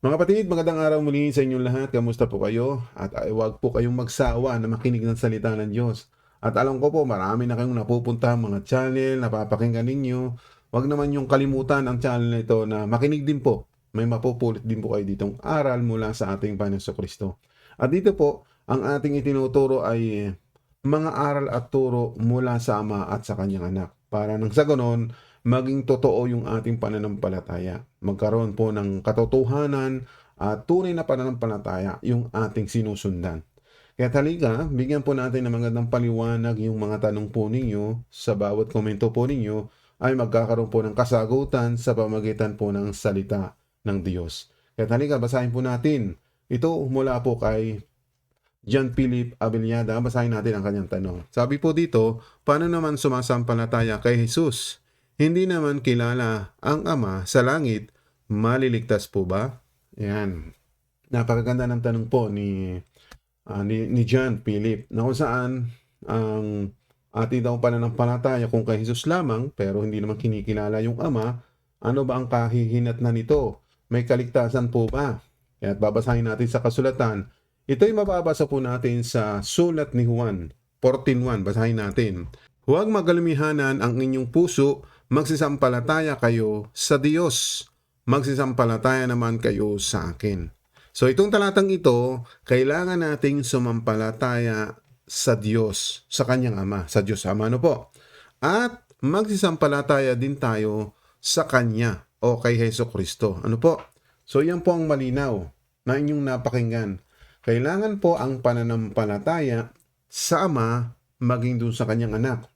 Mga kapatid, magandang araw muli sa inyong lahat. Kamusta po kayo? At ay, huwag po kayong magsawa na makinig ng salita ng Diyos. At alam ko po, marami na kayong napupunta mga channel, napapakinggan ninyo. Huwag naman yung kalimutan ang channel na ito na makinig din po. May mapupulot din po kayo ditong aral mula sa ating Panginoon Kristo. At dito po, ang ating itinuturo ay mga aral at turo mula sa Ama at sa Kanyang Anak. Para nang sa ganon, maging totoo yung ating pananampalataya. Magkaroon po ng katotohanan at tunay na pananampalataya yung ating sinusundan. Kaya talika, bigyan po natin ng magandang paliwanag yung mga tanong po ninyo sa bawat komento po ninyo ay magkakaroon po ng kasagutan sa pamagitan po ng salita ng Diyos. Kaya talika, basahin po natin. Ito mula po kay John Philip Abiliada. Basahin natin ang kanyang tanong. Sabi po dito, paano naman sumasampalataya kay Jesus? Hindi naman kilala ang Ama sa langit, maliligtas po ba? Yan. Napakaganda ng tanong po ni, ah, ni, ni John Philip na kung saan ang ating daw pananampalataya kung kay Jesus lamang pero hindi naman kinikilala yung Ama, ano ba ang kahihinat na nito? May kaligtasan po ba? Kaya babasahin natin sa kasulatan. Ito'y mababasa po natin sa sulat ni Juan 14.1. Basahin natin. Huwag magalumihanan ang inyong puso, magsisampalataya kayo sa Diyos. Magsisampalataya naman kayo sa akin. So itong talatang ito, kailangan nating sumampalataya sa Diyos, sa Kanyang Ama, sa Diyos Ama, ano po? At magsisampalataya din tayo sa Kanya o kay Heso Kristo. Ano po? So yan po ang malinaw na inyong napakinggan. Kailangan po ang pananampalataya sa Ama maging dun sa Kanyang anak.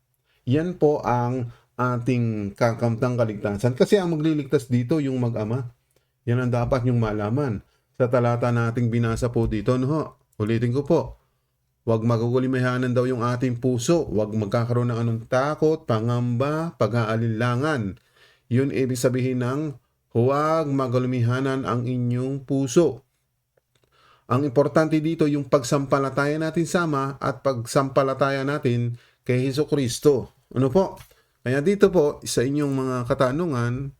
Yan po ang ating kakamtang kaligtasan. Kasi ang magliligtas dito yung mag-ama. Yan ang dapat yung malaman. Sa talata nating binasa po dito, no? Ulitin ko po. Huwag magugulimahanan daw yung ating puso. Huwag magkakaroon ng anong takot, pangamba, pag-aalinlangan. Yun ibig sabihin ng huwag magalumihanan ang inyong puso. Ang importante dito yung pagsampalataya natin sama at pagsampalataya natin kay Heso Kristo. Ano po? Kaya dito po, sa inyong mga katanungan,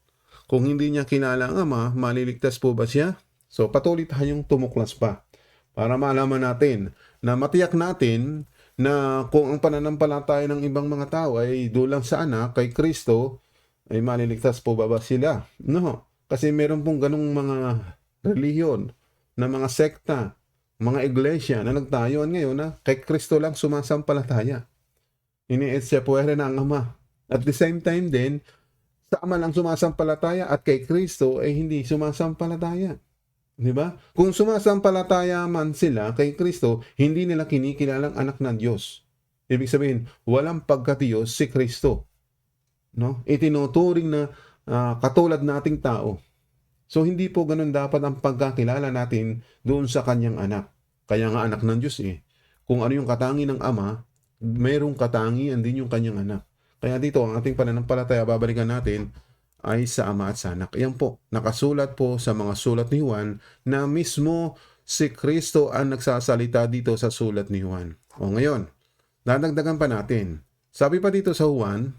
kung hindi niya kilala ang Ama, maliligtas po ba siya? So patuloy tayong tumuklas pa para malaman natin na matiyak natin na kung ang pananampalataya ng ibang mga tao ay dulang sa anak kay Kristo, ay maliligtas po ba ba sila? No. Kasi meron pong ganong mga reliyon na mga sekta, mga iglesia na nagtayuan ngayon na kay Kristo lang sumasampalataya. Iniitse puwere na ang Ama. At the same time din, sa Ama lang sumasampalataya at kay Kristo ay hindi sumasampalataya. Di ba? Kung sumasampalataya man sila kay Kristo, hindi nila kinikilalang anak ng Diyos. Ibig sabihin, walang pagkatiyos si Kristo. No? Itinuturing na ah, katulad nating tao. So hindi po ganun dapat ang pagkakilala natin doon sa kanyang anak. Kaya nga anak ng Diyos eh. Kung ano yung katangi ng ama, mayroong katangian din yung kanyang anak. Kaya dito, ang ating pananampalataya, babalikan natin, ay sa ama at sa anak. Yan po, nakasulat po sa mga sulat ni Juan na mismo si Kristo ang nagsasalita dito sa sulat ni Juan. O ngayon, dadagdagan pa natin. Sabi pa dito sa Juan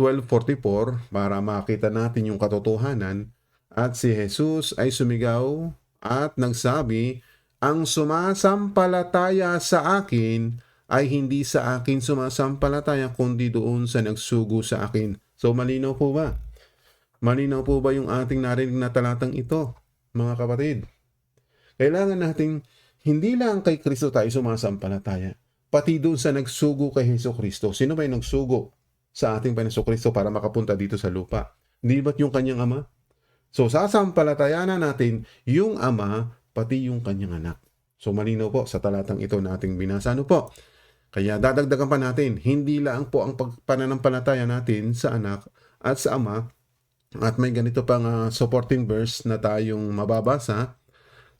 12.44, para makita natin yung katotohanan, at si Jesus ay sumigaw at nagsabi, Ang sumasampalataya sa akin ay hindi sa akin sumasampalataya kundi doon sa nagsugo sa akin. So malinaw po ba? Malinaw po ba yung ating narinig na talatang ito, mga kapatid? Kailangan nating hindi lang kay Kristo tayo sumasampalataya, pati doon sa nagsugo kay Heso Kristo. Sino ba yung nagsugo sa ating Panginoon Kristo para makapunta dito sa lupa? Di ba't yung kanyang ama? So, sasampalatayanan natin yung ama, pati yung kanyang anak. So, malinaw po sa talatang ito na ating binasa. Ano po? Kaya dadagdagan pa natin, hindi lang po ang pag- pananampalataya natin sa anak at sa ama, at may ganito pang ah, supporting verse na tayong mababasa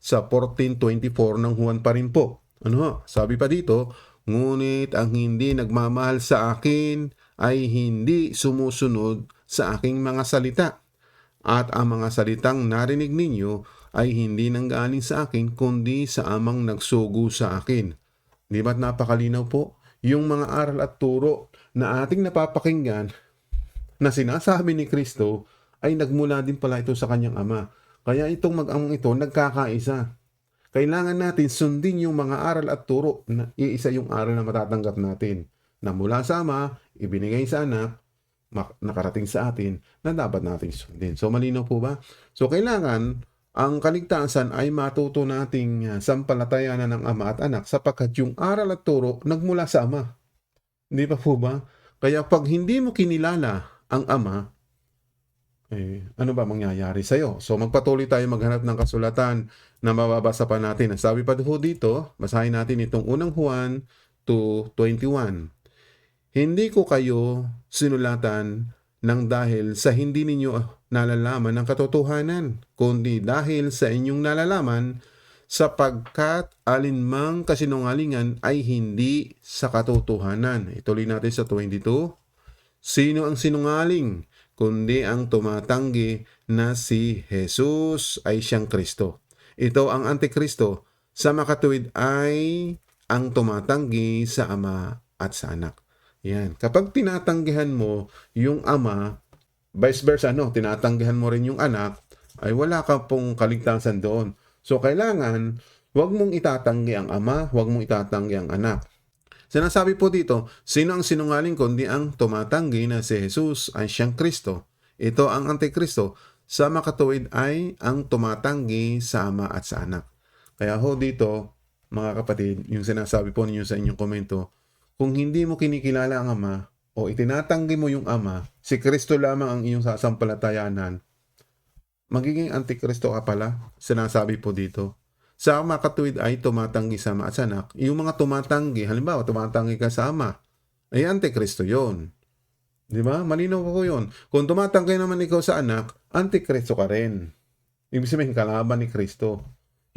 sa 14.24 ng Juan pa rin po. Ano? Sabi pa dito, Ngunit ang hindi nagmamahal sa akin ay hindi sumusunod sa aking mga salita. At ang mga salitang narinig ninyo ay hindi nanggaling sa akin kundi sa amang nagsugo sa akin. Di ba't napakalinaw po? Yung mga aral at turo na ating napapakinggan na sinasabi ni Kristo ay nagmula din pala ito sa kanyang ama. Kaya itong mag-amang ito nagkakaisa. Kailangan natin sundin yung mga aral at turo na iisa yung aral na matatanggap natin na mula sa Ama, ibinigay sa anak, nakarating sa atin na dapat nating sundin. So malinaw po ba? So kailangan ang kaligtasan ay matuto nating uh, sampalatayanan ng ama at anak sapagkat yung aral at turo nagmula sa ama. Hindi pa po ba? Kaya pag hindi mo kinilala ang ama, eh, ano ba mangyayari sa'yo? So magpatuloy tayo maghanap ng kasulatan na mababasa pa natin. Sabi pa po dito, basahin natin itong unang Juan 2.21. Hindi ko kayo sinulatan ng dahil sa hindi ninyo nalalaman ng katotohanan, kundi dahil sa inyong nalalaman sapagkat alinmang kasinungalingan ay hindi sa katotohanan. Ituloy natin sa 22. Sino ang sinungaling? Kundi ang tumatanggi na si Jesus ay siyang Kristo. Ito ang Antikristo. Sa makatuwid ay ang tumatanggi sa Ama at sa Anak. Yan. Kapag tinatanggihan mo yung Ama, vice versa, no? tinatanggihan mo rin yung anak, ay wala ka pong kaligtasan doon. So, kailangan, huwag mong itatanggi ang ama, huwag mong itatanggi ang anak. Sinasabi po dito, sino ang sinungaling kundi ang tumatanggi na si Jesus ay siyang Kristo. Ito ang Antikristo. Sa makatuwid ay ang tumatanggi sa ama at sa anak. Kaya ho dito, mga kapatid, yung sinasabi po ninyo sa inyong komento, kung hindi mo kinikilala ang ama, o itinatanggi mo yung ama, si Kristo lamang ang iyong sasampalatayanan, magiging antikristo ka pala, sinasabi po dito. Sa makatuwid ay tumatanggi sa ama at sa anak. Yung mga tumatanggi, halimbawa tumatanggi ka sa ama, ay antikristo yon. Di ba? Malinaw po yun. Kung tumatanggi naman ikaw sa anak, antikristo ka rin. Ibig sabihin, kalaban ni Kristo.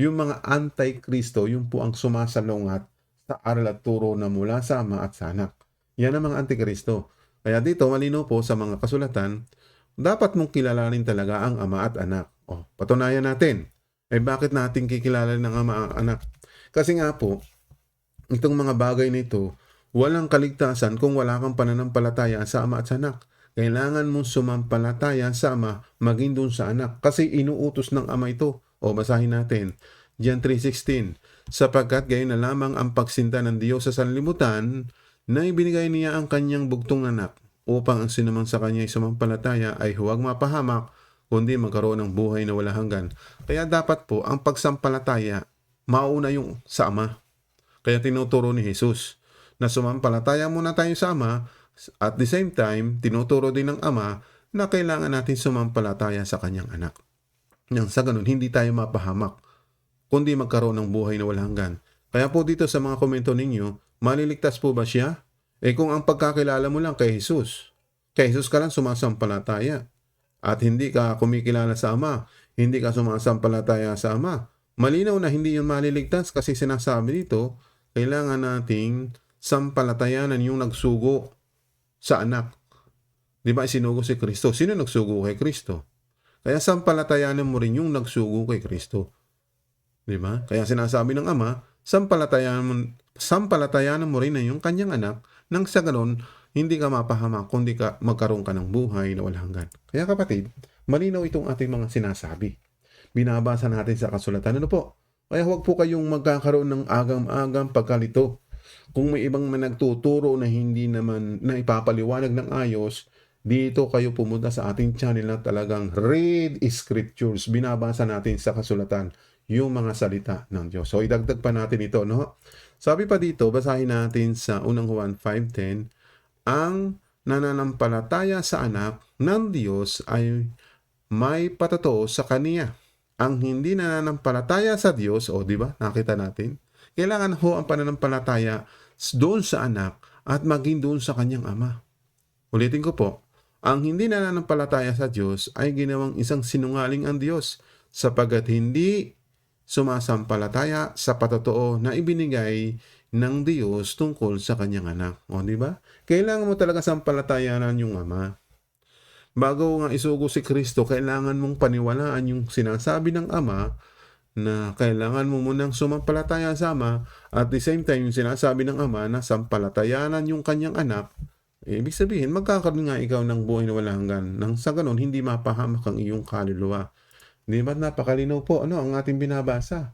Yung mga antikristo, yung po ang sumasalungat sa aral at turo na mula sa ama at sa anak. Yan ang mga antikristo. Kaya dito, malino po sa mga kasulatan, dapat mong kilalanin talaga ang ama at anak. O, patunayan natin. Eh bakit natin kikilala ng ama at anak? Kasi nga po, itong mga bagay nito, walang kaligtasan kung wala kang pananampalataya sa ama at sa anak. Kailangan mong sumampalataya sa ama, maging doon sa anak. Kasi inuutos ng ama ito. O, basahin natin. John 3.16 Sapagkat gayon na lamang ang pagsinta ng Diyos sa sanlibutan, na ibinigay niya ang kanyang bugtong anak upang ang sinumang sa kanya ay sumampalataya ay huwag mapahamak kundi magkaroon ng buhay na wala hanggan. Kaya dapat po ang pagsampalataya mauna yung sa Ama. Kaya tinuturo ni Jesus na sumampalataya muna tayo sa Ama at the same time tinuturo din ng Ama na kailangan natin sumampalataya sa kanyang anak. Nang sa ganun, hindi tayo mapahamak kundi magkaroon ng buhay na wala hanggan. Kaya po dito sa mga komento ninyo, Maliligtas po ba siya? Eh kung ang pagkakilala mo lang kay Jesus, kay Jesus ka lang sumasampalataya at hindi ka kumikilala sa Ama, hindi ka sumasampalataya sa Ama, malinaw na hindi yun maliligtas kasi sinasabi dito, kailangan nating sampalatayanan yung nagsugo sa anak. Di ba sinugo si Kristo? Sino nagsugo kay Kristo? Kaya sampalatayanan mo rin yung nagsugo kay Kristo. Di ba? Kaya sinasabi ng Ama, sampalatayanan mo, sampalatayanan mo rin na yung kanyang anak nang sa ganon, hindi ka mapahamak kundi ka magkaroon ka ng buhay na walang hanggan. Kaya kapatid, malinaw itong ating mga sinasabi. Binabasa natin sa kasulatan. Ano po? Kaya huwag po kayong magkakaroon ng agam-agam pagkalito. Kung may ibang nagtuturo na hindi naman na ipapaliwanag ng ayos, dito kayo pumunta sa ating channel na talagang read scriptures. Binabasa natin sa kasulatan yung mga salita ng Diyos. So idagdag pa natin ito, no? Sabi pa dito, basahin natin sa unang Juan 5.10, ang nananampalataya sa anak ng Diyos ay may patotoo sa kaniya. Ang hindi nananampalataya sa Diyos, o di ba, nakita natin, kailangan ho ang pananampalataya doon sa anak at maging doon sa kanyang ama. Ulitin ko po, ang hindi nananampalataya sa Diyos ay ginawang isang sinungaling ang Diyos sapagat hindi sumasampalataya sa patotoo na ibinigay ng Diyos tungkol sa kanyang anak. O, di ba? Kailangan mo talaga sampalatayanan yung ama. Bago nga isugo si Kristo, kailangan mong paniwalaan yung sinasabi ng ama na kailangan mo munang sumampalataya sa ama at the same time yung sinasabi ng ama na sampalatayanan yung kanyang anak, eh, ibig sabihin, magkakaroon nga ikaw ng buhay na wala hanggan. Nang sa ganun, hindi mapahamak ang iyong kaluluwa. Di ba napakalinaw po ano ang ating binabasa?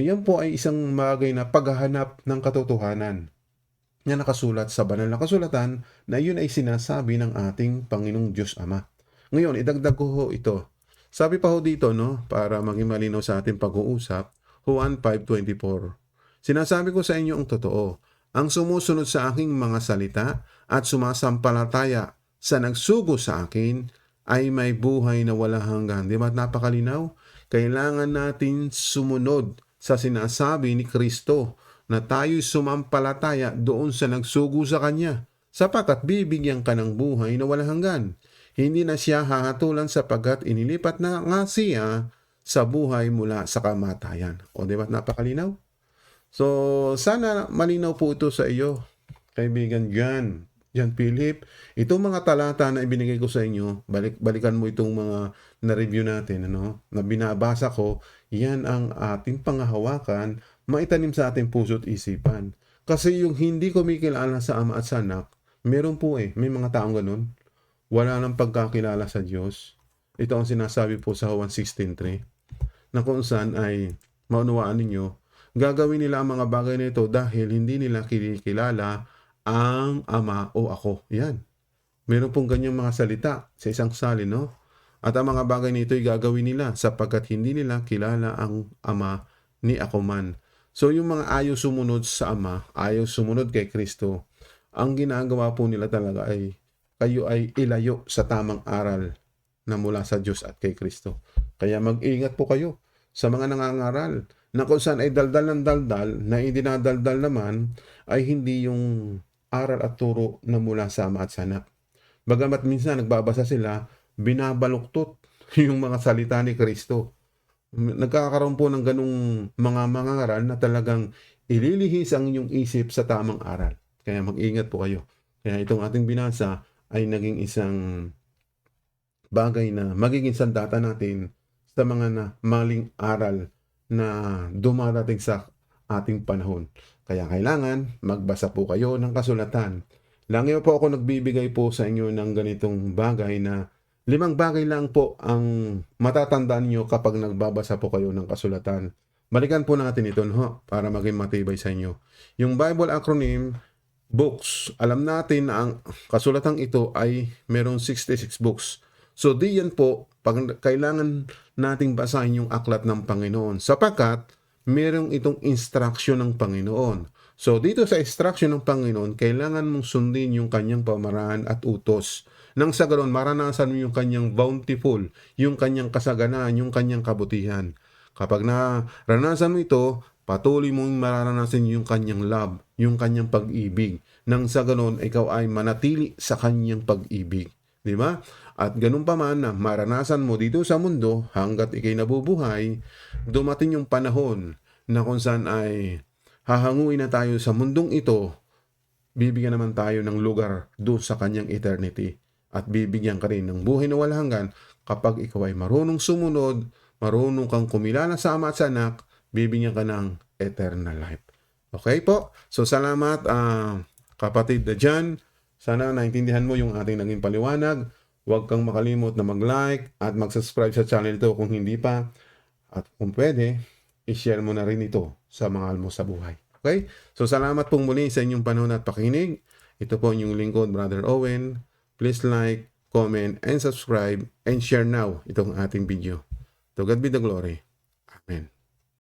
Ayan po ay isang bagay na paghahanap ng katotohanan na nakasulat sa banal na kasulatan na yun ay sinasabi ng ating Panginoong Diyos Ama. Ngayon, idagdag ko ho ito. Sabi pa ho dito, no, para maging malinaw sa ating pag-uusap, Juan 5.24. Sinasabi ko sa inyo ang totoo, ang sumusunod sa aking mga salita at sumasampalataya sa nagsugo sa akin ay may buhay na wala hanggan. Di ba napakalinaw? Kailangan natin sumunod sa sinasabi ni Kristo na tayo'y sumampalataya doon sa nagsugo sa Kanya sapagkat bibigyan ka ng buhay na wala hanggan. Hindi na siya hahatulan sapagkat inilipat na nga siya sa buhay mula sa kamatayan. O di ba napakalinaw? So, sana malinaw po ito sa iyo, kaibigan Jan. Jan Philip, itong mga talata na ibinigay ko sa inyo, balik, balikan mo itong mga na-review natin, ano, na binabasa ko, yan ang ating pangahawakan, maitanim sa ating puso't isipan. Kasi yung hindi kumikilala sa ama at sa anak, meron po eh, may mga taong ganun. Wala nang pagkakilala sa Diyos. Ito ang sinasabi po sa Juan 16.3 na kung saan ay maunawaan ninyo, gagawin nila ang mga bagay na ito dahil hindi nila kinikilala ang ama o ako. Yan. Meron pong ganyang mga salita sa isang salin, no? At ang mga bagay nito ay gagawin nila sapagkat hindi nila kilala ang ama ni ako man. So yung mga ayaw sumunod sa ama, ayaw sumunod kay Kristo, ang ginagawa po nila talaga ay kayo ay ilayo sa tamang aral na mula sa Diyos at kay Kristo. Kaya mag-ingat po kayo sa mga nangangaral na kung saan ay daldal ng daldal na idinadaldal naman ay hindi yung aral at turo na mula sa ama at sa anak. Bagamat minsan nagbabasa sila, binabaluktot yung mga salita ni Kristo. Nagkakaroon po ng ganong mga mangangaral na talagang ililihis ang inyong isip sa tamang aral. Kaya mag-ingat po kayo. Kaya itong ating binasa ay naging isang bagay na magiging sandata natin sa mga na maling aral na dumarating sa ating panahon. Kaya kailangan magbasa po kayo ng kasulatan. Lagi po ako nagbibigay po sa inyo ng ganitong bagay na limang bagay lang po ang matatandaan nyo kapag nagbabasa po kayo ng kasulatan. Balikan po natin ito no, para maging matibay sa inyo. Yung Bible acronym, books. Alam natin na ang kasulatang ito ay merong 66 books. So di yan po, pag kailangan nating basahin yung aklat ng Panginoon. Sapagkat, merong itong instruction ng Panginoon. So dito sa instruction ng Panginoon, kailangan mong sundin yung kanyang pamaraan at utos. Nang sa ganoon, maranasan mo yung kanyang bountiful, yung kanyang kasaganaan, yung kanyang kabutihan. Kapag naranasan mo ito, patuloy mong mararanasan yung kanyang love, yung kanyang pag-ibig. Nang sa ganoon, ikaw ay manatili sa kanyang pag-ibig. Di ba? At ganun pa man na maranasan mo dito sa mundo hanggat ikay nabubuhay, dumating yung panahon na kung saan ay hahanguin na tayo sa mundong ito, bibigyan naman tayo ng lugar doon sa kanyang eternity. At bibigyan ka rin ng buhay na walang hanggan kapag ikaw ay marunong sumunod, marunong kang kumilala sa ama at sa anak, bibigyan ka ng eternal life. Okay po? So salamat uh, kapatid na dyan. Sana naintindihan mo yung ating naging paliwanag. Huwag kang makalimot na mag-like at mag-subscribe sa channel ito kung hindi pa. At kung pwede, i-share mo na rin ito sa mga almo sa buhay. Okay? So salamat pong muli sa inyong panahon at pakinig. Ito po yung lingkod, Brother Owen. Please like, comment, and subscribe and share now itong ating video. To God be the glory. Amen.